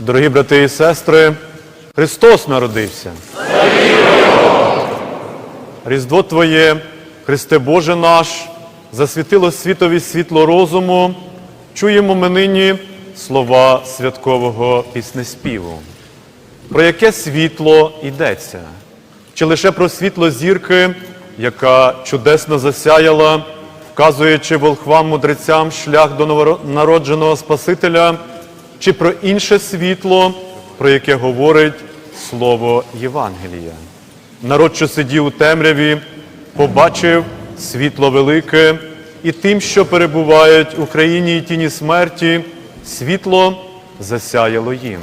Дорогі брати і сестри, Христос народився. Різдво Твоє, Христе Боже наш, засвітило світові світло розуму. Чуємо ми нині слова святкового піснеспіву. Про яке світло йдеться? Чи лише про світло зірки, яка чудесно засяяла, вказуючи волхвам мудрецям шлях до новонародженого Спасителя, чи про інше світло, про яке говорить Слово Євангелія? Народ, що сидів у темряві, побачив світло велике, і тим, що перебувають у країні і тіні смерті, світло засяяло їм.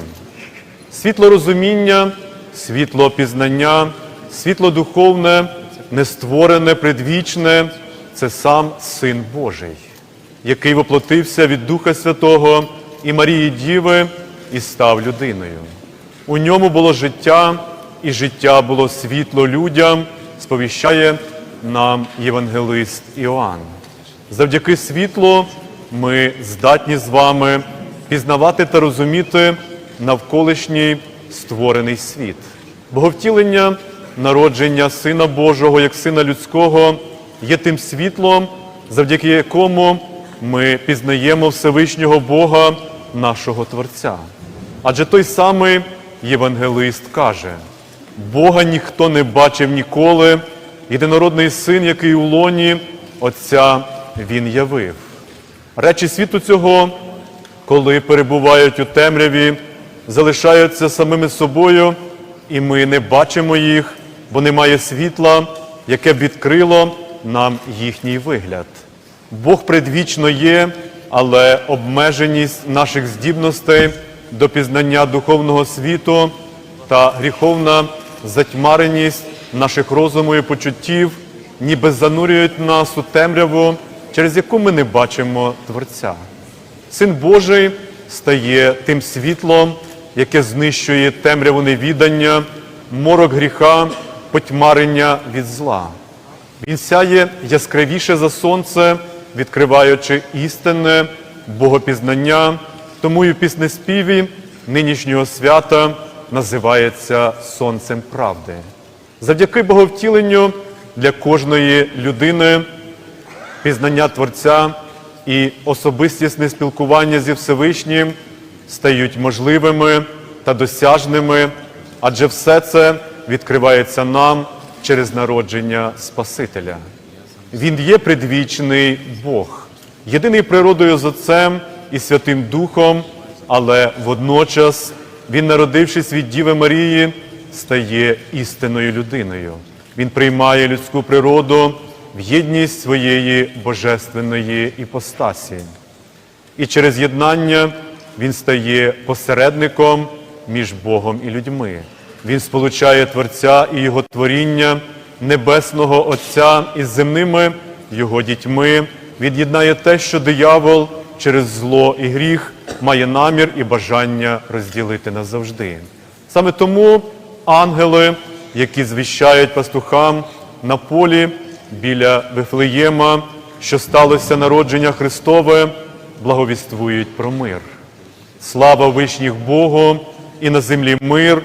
Світло розуміння, світло пізнання, світло духовне, нестворене, предвічне це сам Син Божий, який воплотився від Духа Святого і Марії Діви і став людиною. У ньому було життя, і життя було світло людям, сповіщає нам євангелист Іоанн. Завдяки світлу ми здатні з вами пізнавати та розуміти навколишній створений світ. Боговтілення, народження Сина Божого як Сина Людського є тим світлом, завдяки якому ми пізнаємо Всевишнього Бога, нашого Творця. Адже той самий євангелист каже: Бога ніхто не бачив ніколи, єдинородний син, який у лоні Отця Він явив. Речі світу цього, коли перебувають у темряві, залишаються самими собою, і ми не бачимо їх, бо немає світла, яке б відкрило нам їхній вигляд. Бог предвічно є, але обмеженість наших здібностей до пізнання духовного світу та гріховна затьмареність наших розуму і почуттів ніби занурюють нас у темряву, через яку ми не бачимо Творця. Син Божий стає тим світлом, яке знищує темряву невідання, морок гріха, потьмарення від зла. Він сяє яскравіше за сонце, відкриваючи істинне богопізнання, тому і в піснеспіві нинішнього свята називається Сонцем правди. Завдяки боговтіленню для кожної людини пізнання Творця і особистісне спілкування зі Всевишнім стають можливими та досяжними, адже все це відкривається нам через народження Спасителя. Він є предвічний Бог, єдиний природою з Отцем і Святим Духом, але водночас Він, народившись від Діви Марії, стає істинною людиною. Він приймає людську природу в єдність своєї божественної іпостасі. І через єднання він стає посередником між Богом і людьми. Він сполучає Творця і Його творіння, Небесного Отця із земними Його дітьми, від'єднає те, що диявол через зло і гріх має намір і бажання розділити назавжди. Саме тому ангели, які звіщають пастухам на полі біля Вифлеєма, що сталося народження Христове, благовіствують про мир. Слава вишніх Богу і на землі мир,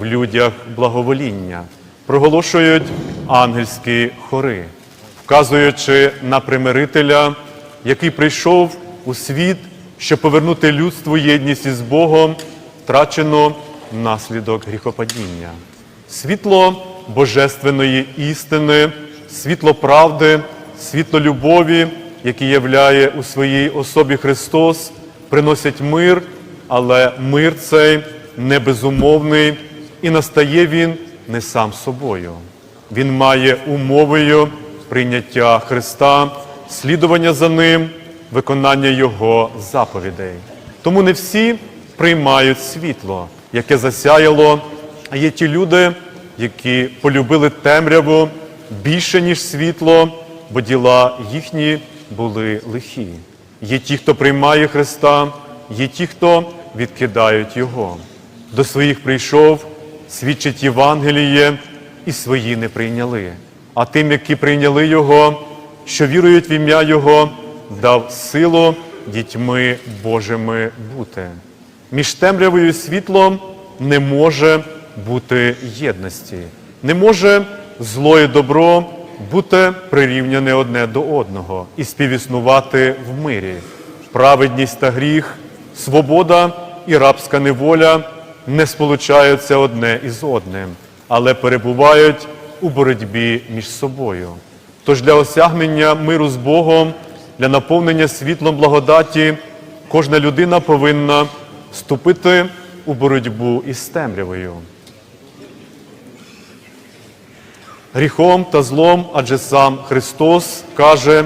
в людях благовоління, проголошують ангельські хори, вказуючи на примирителя, який прийшов у світ, щоб повернути людству єдність із Богом, втрачену внаслідок гріхопадіння. Світло божественної істини, світло правди, світло любові, яке являє у своїй особі Христос, приносять мир, але мир цей не безумовний, і настає він не сам собою. Він має умовою прийняття Христа, слідування за Ним, виконання Його заповідей. Тому не всі приймають світло, яке засяяло, а є ті люди, які полюбили темряву більше, ніж світло, бо діла їхні були лихі. Є ті, хто приймає Христа, є ті, хто відкидають Його. До своїх прийшов, свідчить Євангеліє, і свої не прийняли. А тим, які прийняли Його, що вірують в ім'я Його, дав силу дітьми Божими бути. Між темрявою світлом не може бути єдності, не може зло і добро бути прирівняне одне до одного і співіснувати в мирі. Праведність та гріх, свобода і рабська неволя не сполучаються одне із одним, але перебувають у боротьбі між собою. Тож для осягнення миру з Богом, для наповнення світлом благодаті, кожна людина повинна вступити у боротьбу із темрявою. Гріхом та злом, адже сам Христос каже,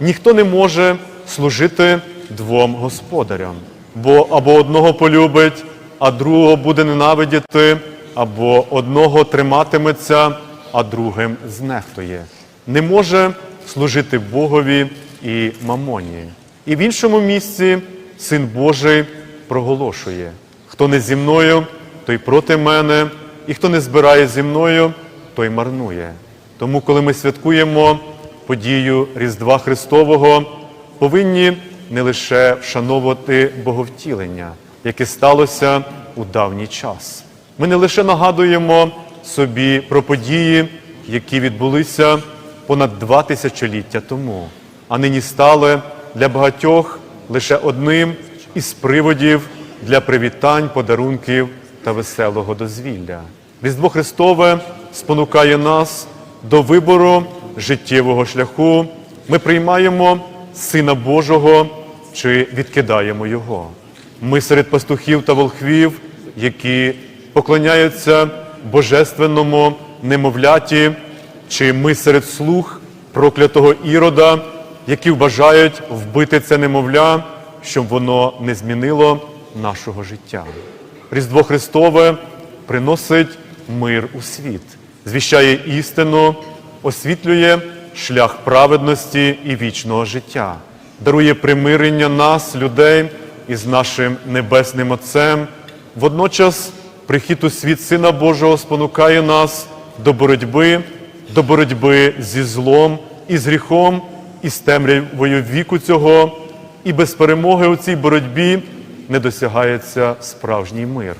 ніхто не може служити двом господарям, бо або одного полюбить, а другого буде ненавидіти, або одного триматиметься, а другим знехтує. Не може служити Богові і мамоні. І в іншому місці Син Божий проголошує: хто не зі мною, той проти мене, і хто не збирає зі мною, той марнує. Тому, коли ми святкуємо подію Різдва Христового, повинні не лише вшановувати боговтілення, яке сталося у давній час. Ми не лише нагадуємо собі про події, які відбулися понад два тисячоліття тому, а нині стали для багатьох лише одним із приводів для привітань, подарунків та веселого дозвілля. Різдво Христове спонукає нас до вибору життєвого шляху. Ми приймаємо Сина Божого чи відкидаємо Його. Ми серед пастухів та волхвів, які поклоняються божественному немовляті, чи ми серед слуг проклятого ірода, які вбажають вбити це немовля, щоб воно не змінило нашого життя. Різдво Христове приносить мир у світ, звіщає істину, освітлює шлях праведності і вічного життя, дарує примирення нас, людей, із нашим небесним Отцем. Водночас прихід у світ Сина Божого спонукає нас до боротьби, до боротьби зі злом і з гріхом, і з темрявою віку цього, і без перемоги у цій боротьбі не досягається справжній мир.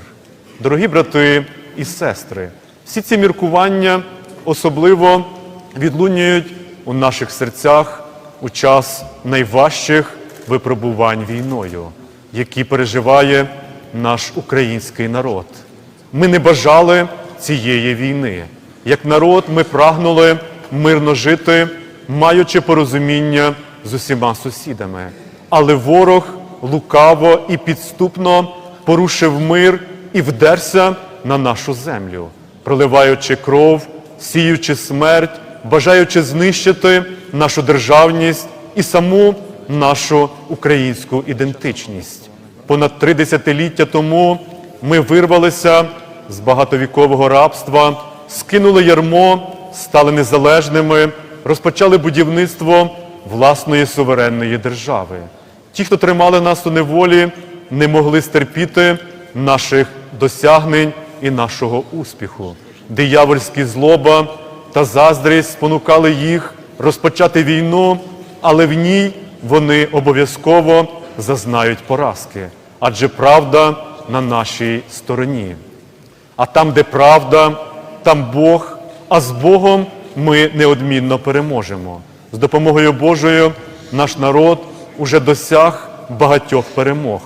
Дорогі брати і сестри, всі ці міркування особливо відлунюють у наших серцях у час найважчих випробувань війною, які переживає наш український народ. Ми не бажали цієї війни. Як народ, ми прагнули мирно жити, маючи порозуміння з усіма сусідами. Але ворог лукаво і підступно порушив мир і вдерся на нашу землю, проливаючи кров, сіючи смерть, бажаючи знищити нашу державність і саму нашу українську ідентичність. Понад три десятиліття тому ми вирвалися з багатовікового рабства, скинули ярмо, стали незалежними, розпочали будівництво власної суверенної держави. Ті, хто тримали нас у неволі, не могли стерпіти наших досягнень і нашого успіху. Диявольські злоба та заздрість спонукали їх розпочати війну, але в ній вони обов'язково зазнають поразки, адже правда на нашій стороні. А там, де правда, там Бог, а з Богом ми неодмінно переможемо. З допомогою Божою наш народ уже досяг багатьох перемог,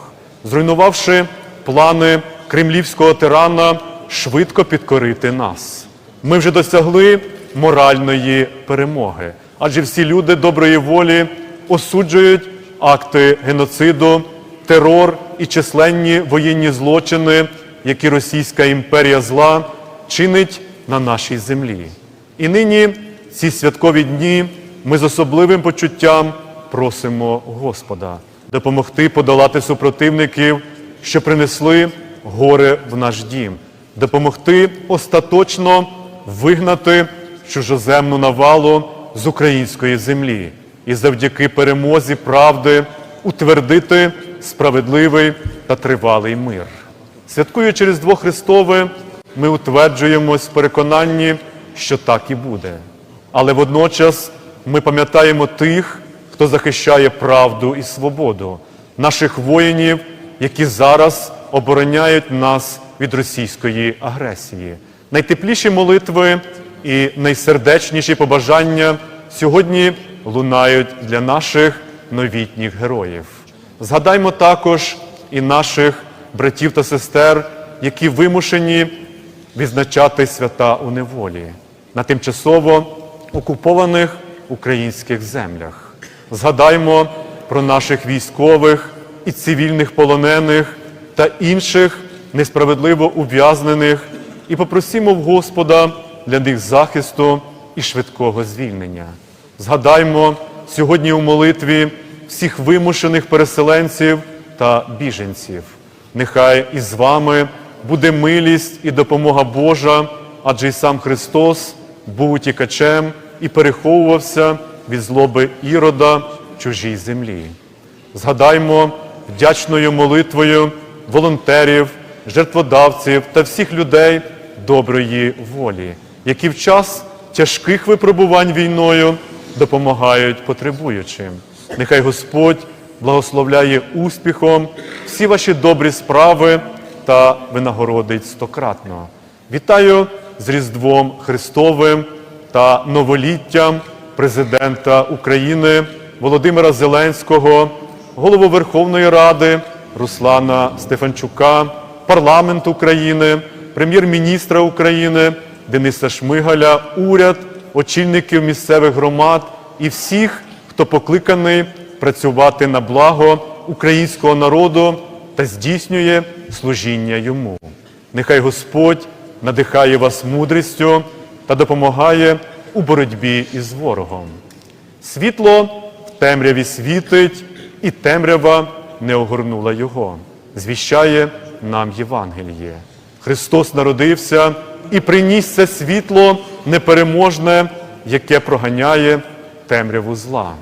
зруйнувавши плани кремлівського тирана швидко підкорити нас. Ми вже досягли моральної перемоги, адже всі люди доброї волі осуджують акти геноциду, терор і численні воєнні злочини, які Російська імперія зла чинить на нашій землі. І нині ці святкові дні ми з особливим почуттям просимо Господа допомогти подолати супротивників, що принесли горе в наш дім, допомогти остаточно вигнати чужоземну навалу з української землі і завдяки перемозі правди утвердити справедливий та тривалий мир. Святкуючи Різдво Христове, ми утверджуємось в переконанні, що так і буде. Але водночас ми пам'ятаємо тих, хто захищає правду і свободу, наших воїнів, які зараз обороняють нас від російської агресії. Найтепліші молитви і найсердечніші побажання сьогодні лунають для наших новітніх героїв. Згадаймо також і наших братів та сестер, які вимушені відзначати свята у неволі на тимчасово окупованих українських землях. Згадаймо про наших військових і цивільних полонених та інших несправедливо ув'язнених і попросімо в Господа для них захисту і швидкого звільнення. Згадаймо сьогодні у молитві всіх вимушених переселенців та біженців. Нехай із вами буде милість і допомога Божа, адже й сам Христос був утікачем і переховувався від злоби ірода в чужій землі. Згадаймо вдячною молитвою волонтерів, жертводавців та всіх людей доброї волі, які в час тяжких випробувань війною допомагають потребуючим. Нехай Господь благословляє успіхом всі ваші добрі справи та винагородить стократно. Вітаю з Різдвом Христовим та новоліттям президента України Володимира Зеленського, голову Верховної Ради Руслана Стефанчука, парламент України, прем'єр-міністра України Дениса Шмигаля, уряд, очільників місцевих громад і всіх, хто покликаний працювати на благо українського народу та здійснює служіння йому. Нехай Господь надихає вас мудрістю та допомагає у боротьбі із ворогом. Світло в темряві світить, і темрява не огорнула його. Звіщає нам Євангеліє. Христос народився і приніс це світло непереможне, яке проганяє темряву зла.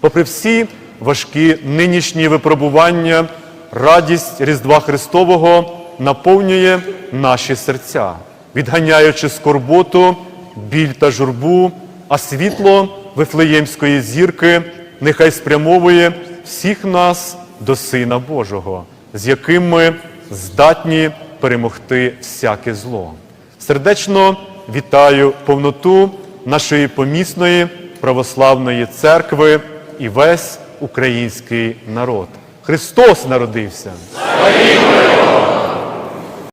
Попри всі важкі нинішні випробування, радість Різдва Христового наповнює наші серця, відганяючи скорботу, біль та журбу, а світло Вифлеємської зірки нехай спрямовує всіх нас до Сина Божого, з яким ми здатні перемогти всяке зло. Сердечно вітаю повноту нашої помісної православної церкви і весь український народ. Христос народився! Слава